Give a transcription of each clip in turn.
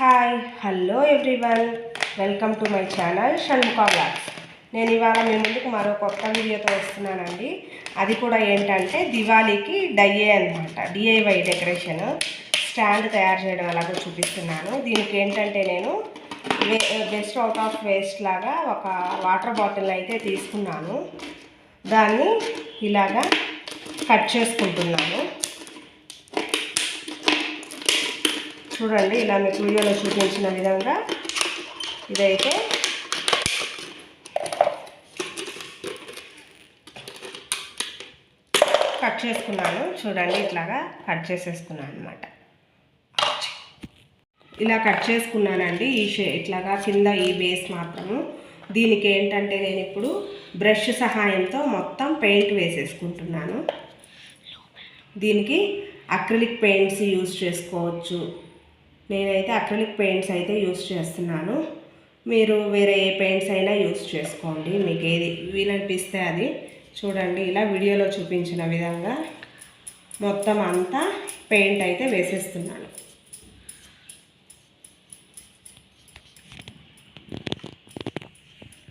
Hi hello everyone welcome to my channel Shanmukha blogs నేను ఇవాళ మీ ముందుకు మరో కొత్త వీడియోతో వస్తున్నానండి. అది కూడా ఏంటంటే దివాళీకి డయ్యే అనమాట డిఐవై డెకరేషన్ స్టాండ్ తయారు చేయడం ఎలాగో చూపిస్తున్నాను. దీనికి ఏంటంటే నేను బెస్ట్ అవుట్ ఆఫ్ వేస్ట్ లాగా ఒక వాటర్ బాటిల్ అయితే తీసుకున్నాను. దాన్ని ఇలాగా కట్ చేసుకుంటున్నాను. చూడండి ఇలా మీకు వీడియోలో చూపించిన విధంగా ఇదైతే కట్ చేసుకున్నాను. చూడండి ఇట్లాగా కట్ చేసేసుకున్నాను అనమాట ఇలా కట్ చేసుకున్నానండి ఈ షే ఇట్లాగా కింద ఈ బేస్ మాత్రము. దీనికి ఏంటంటే నేను ఇప్పుడు బ్రష్ సహాయంతో మొత్తం పెయింట్ వేసేసుకుంటున్నాను. దీనికి అక్రిలిక్ పెయింట్స్ యూజ్ చేసుకోవచ్చు. నేనైతే అక్రిలిక్ పెయింట్స్ అయితే యూస్ చేస్తున్నాను. మీరు వేరే ఏ పెయింట్స్ అయినా యూస్ చేసుకోండి. మీకు ఏది వీలనిపిస్తే అది చూడండి. ఇలా వీడియోలో చూపించిన విధంగా మొత్తం అంతా పెయింట్ అయితే వేసేస్తున్నాను.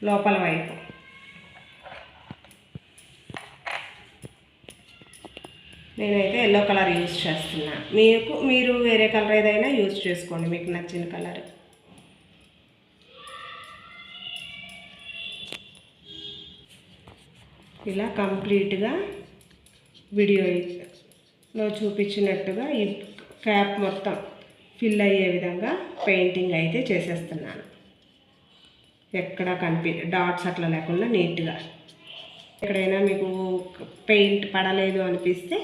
లోపల వైపు. నేనైతే ఎల్లో కలర్ యూజ్ చేస్తున్నా. మీకు మీరు వేరే కలర్ ఏదైనా యూజ్ చేసుకోండి. మీకు నచ్చిన కలర్ ఇలా కంప్లీట్గా వీడియోలో చూపించినట్టుగా ఈ క్యాప్ మొత్తం ఫిల్ అయ్యే విధంగా పెయింటింగ్ అయితే చేసేస్తున్నాను. ఎక్కడ కనిపి డాట్స్ అట్లా లేకుండా నీట్గా ఎక్కడైనా మీకు పెయింట్ పడలేదు అనిపిస్తే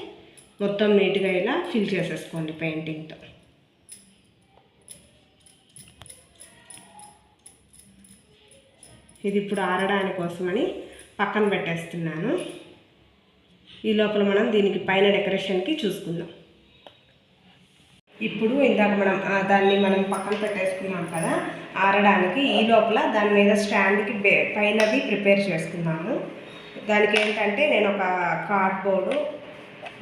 మొత్తం నీట్గా ఇలా ఫిల్ చేసేసుకోండి పెయింటింగ్తో. ఇది ఇప్పుడు ఆరడానికి కోసమని పక్కన పెట్టేస్తున్నాను. ఈ లోపల మనం దీనికి పైన డెకరేషన్కి చూసుకుందాం. ఇప్పుడు ఇందాక మనం దాన్ని మనం పక్కన పెట్టేసుకున్నాం కదా ఆరడానికి ఈ లోపల దాని మీద స్టాండ్కి పైనది ప్రిపేర్ చేసుకున్నాము. దానికి ఏంటంటే నేను ఒక కార్డ్బోర్డు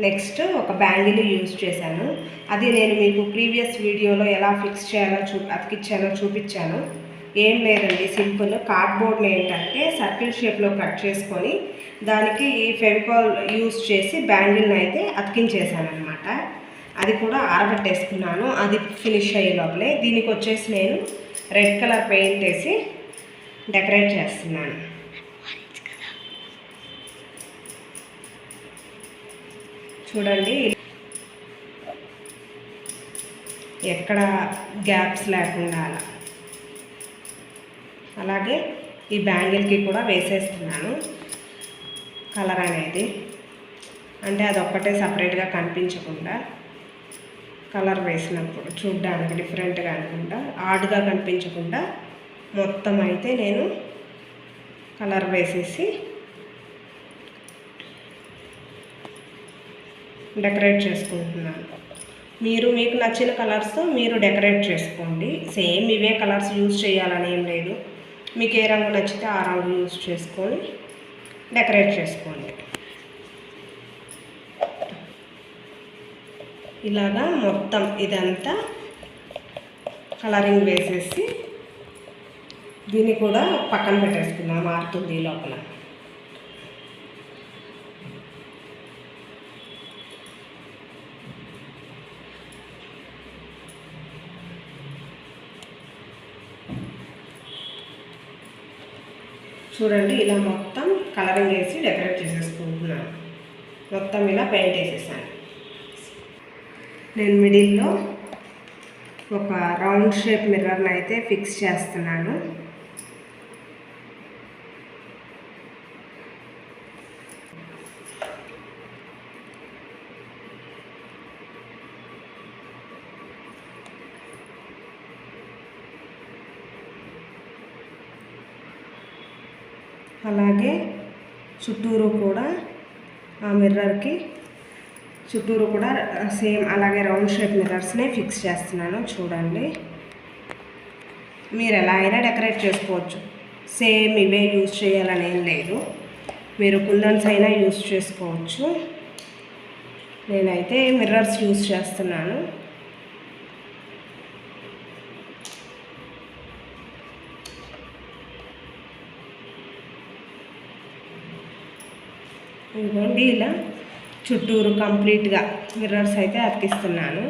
నెక్స్ట్ ఒక బ్యాంగిల్ యూజ్ చేశాను. అది నేను మీకు ప్రీవియస్ వీడియోలో ఎలా ఫిక్స్ చేయాలో చూ అతికిచ్చానో చూపించాను. ఏం లేదండి సింపుల్. కార్డ్బోర్డ్ని ఏంటంటే సర్కిల్ షేప్లో కట్ చేసుకొని దానికి ఈ ఫెవికాల్ యూజ్ చేసి బ్యాంగిల్ని అయితే అతికించేసాను అనమాట అది కూడా ఆరబెట్టేసుకున్నాను. అది ఫినిష్ అయ్యే లోపలే. దీనికి వచ్చేసి నేను రెడ్ కలర్ పెయింట్ వేసి డెకరేట్ చేస్తున్నాను. చూడండి. ఎక్కడ గ్యాప్స్ లేకుండా అలా. అలాగే ఈ బ్యాంగిల్కి కూడా వేసేస్తున్నాను కలర్ అనేది. అంటే అది ఒక్కటే సపరేట్గా కనిపించకుండా కలర్ వేసినప్పుడు చూడ్డానికి డిఫరెంట్గా అనుకుంటా ఆడ్గా కనిపించకుండా మొత్తం అయితే నేను కలర్ వేసేసి డెకరేట్ చేసుకుంటున్నాను. మీరు మీకు నచ్చిన కలర్స్తో మీరు డెకరేట్ చేసుకోండి. సేమ్ ఇవే కలర్స్ యూజ్ చేయాలని ఏం లేదు. మీకు ఏ రంగు నచ్చితే ఆ రంగు యూజ్ చేసుకొని డెకరేట్ చేసుకోండి. ఇలాగా మొత్తం ఇదంతా కలరింగ్ వేసేసి దీన్ని కూడా పక్కన పెట్టేసుకుందాం మారుతుంది లోపల. చూడండి ఇలా మొత్తం కలరింగ్ వేసి డెకరేట్ చేసేసుకుంటున్నాను. మొత్తం ఇలా పెయింట్ వేసేసాను. నేను మిడిల్లో ఒక రౌండ్ షేప్ మిర్రర్ని అయితే ఫిక్స్ చేస్తున్నాను. అలాగే చుట్టూరు కూడా ఆ మిర్రర్కి చుట్టూరు కూడా సేమ్ అలాగే రౌండ్ షేప్ మిర్రర్స్నే ఫిక్స్ చేస్తున్నాను చూడండి. మీరు ఎలా అయినా డెకరేట్ చేసుకోవచ్చు. సేమ్ ఇవే యూజ్ చేయాలని ఏం లేదు. మీరు కుందన్స్ అయినా యూజ్ చేసుకోవచ్చు. నేనైతే మిర్రర్స్ యూజ్ చేస్తున్నాను. ఇదిగోండి ఇలా చుట్టూరు కంప్లీట్గా మిర్రర్స్ అయితే అతికిస్తున్నాను.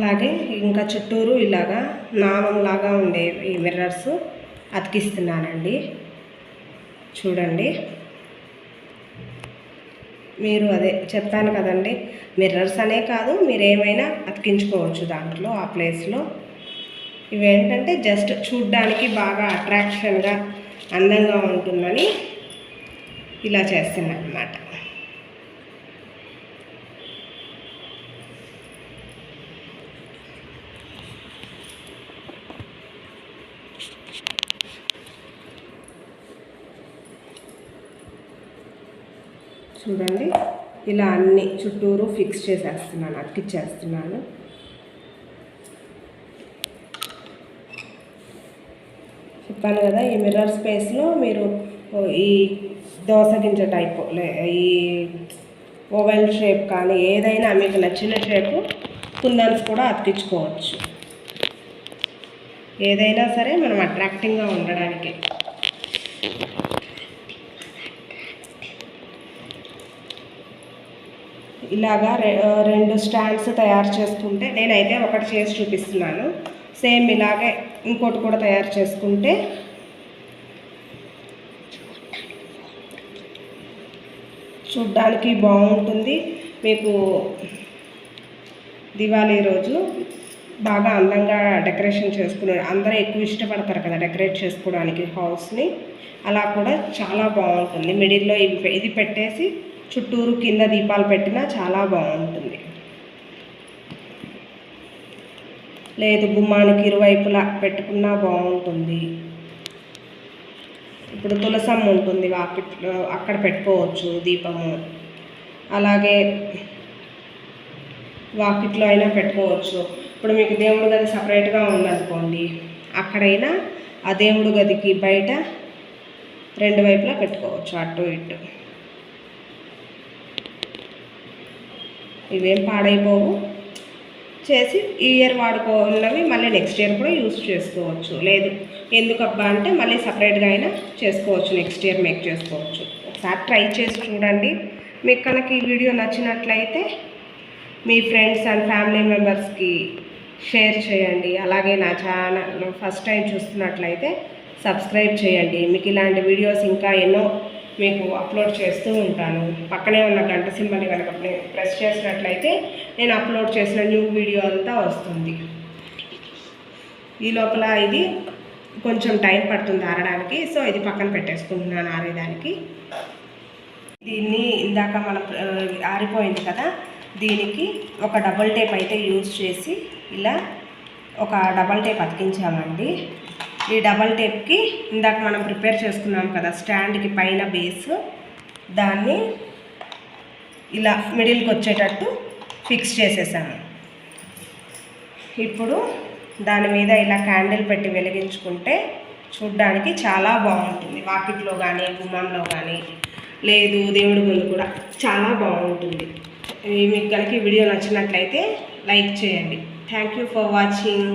అలాగే ఇంకా చుట్టూరు ఇలాగా నామంలాగా ఉండే ఈ మిర్రర్స్ అతికిస్తున్నానండి. చూడండి. మీరు అదే చెప్పాను కదండి మిర్రర్స్ అనే కాదు మీరు ఏమైనా అతికించుకోవచ్చు దాంట్లో ఆ ప్లేస్లో ఇవేంటంటే జస్ట్ చూడ్డానికి బాగా అట్రాక్షన్గా అందంగా ఉంటుందని ఇలా చేస్తున్నాను అన్నమాట చూడండి. ఇలా అన్ని చుట్టూరు ఫిక్స్ చేసేస్తున్నాను అతికిచ్చేస్తున్నాను. చెప్పాను కదా ఈ మిర్రర్ స్పేస్లో మీరు ఈ దోశ గింజ టైప్ లే ఈ ఓవెల్ షేప్ కానీ ఏదైనా మీకు నచ్చిన షేపు కుందన్స్ కూడా అతికించుకోవచ్చు. ఏదైనా సరే మనం అట్రాక్టింగ్గా ఉండడానికి. ఇలాగా రెండు స్టాండ్స్ తయారు చేసుకుంటే నేనైతే ఒకటి చేసి చూపిస్తున్నాను. సేమ్ ఇలాగే ఇంకోటి కూడా తయారు చేసుకుంటే చూడ్డానికి బాగుంటుంది. మీకు దివాళీ రోజు బాగా అందంగా డెకరేషన్ చేసుకునే అందరూ ఎక్కువ ఇష్టపడతారు కదా డెకరేట్ చేసుకోవడానికి హౌస్ని. అలా కూడా చాలా బాగుంటుంది. మిడిల్లో ఇది ఇది పెట్టేసి చుట్టూరు కింద దీపాలు పెట్టినా చాలా బాగుంటుంది. లేదు గుమ్మానికి ఇరువైపులా పెట్టుకున్నా బాగుంటుంది. ఇప్పుడు తులసమ్మ ఉంటుంది వాకిట్లో అక్కడ పెట్టుకోవచ్చు దీపము. అలాగే వాకిట్లో అయినా పెట్టుకోవచ్చు. ఇప్పుడు మీకు దేవుడు గది సపరేట్గా ఉందనుకోండి అక్కడైనా ఆ దేవుడు గదికి బయట రెండు వైపులా పెట్టుకోవచ్చు అటు ఇటు. ఇవేం పాడైపోవు. చేసి ఈ ఇయర్ వాడుకోవాలవి మళ్ళీ నెక్స్ట్ ఇయర్ కూడా యూస్ చేసుకోవచ్చు. లేదు ఎందుకబ్బా అంటే మళ్ళీ సపరేట్గా అయినా చేసుకోవచ్చు నెక్స్ట్ ఇయర్ మేక్ చేసుకోవచ్చు. ఒకసారి ట్రై చేసి చూడండి. మీకు కనుక ఈ వీడియో నచ్చినట్లయితే మీ ఫ్రెండ్స్ అండ్ ఫ్యామిలీ మెంబర్స్కి షేర్ చేయండి. అలాగే నా ఛానల్ ఫస్ట్ టైం చూస్తున్నట్లయితే సబ్స్క్రైబ్ చేయండి. మీకు ఇలాంటి వీడియోస్ ఇంకా ఎన్నో మీకు అప్లోడ్ చేస్తూ ఉంటాను. పక్కనే ఉన్న గంట సింబల్ని కనుక ప్రెస్ చేసినట్లయితే నేను అప్లోడ్ చేసిన న్యూ వీడియో అంతా వస్తుంది. ఈ లోపల ఇది కొంచెం టైం పడుతుంది ఆరడానికి. సో ఇది పక్కన పెట్టేసుకుంటున్నాను ఆరేదానికి. దీన్ని ఇందాక మన ఆరిపోయింది కదా? దీనికి ఒక డబుల్ టేప్ అయితే యూజ్ చేసి ఇలా ఒక డబల్ టేప్ అతికించామండి. ఈ డబల్ టేప్కి ఇందాక మనం ప్రిపేర్ చేసుకున్నాం కదా స్టాండ్కి పైన బేస్. దాన్ని ఇలా మిడిల్కి వచ్చేటట్టు ఫిక్స్ చేసేసాము ఇప్పుడు దాని మీద ఇలా క్యాండిల్ పెట్టి వెలిగించుకుంటే చూడ్డానికి చాలా బాగుంటుంది. వాకిట్లో కానీ గుమ్మంలో కానీ లేదు దేవుడి ముందు కూడా చాలా బాగుంటుంది. మీకు కనుక వీడియో నచ్చినట్లయితే లైక్ చేయండి. Thank you for watching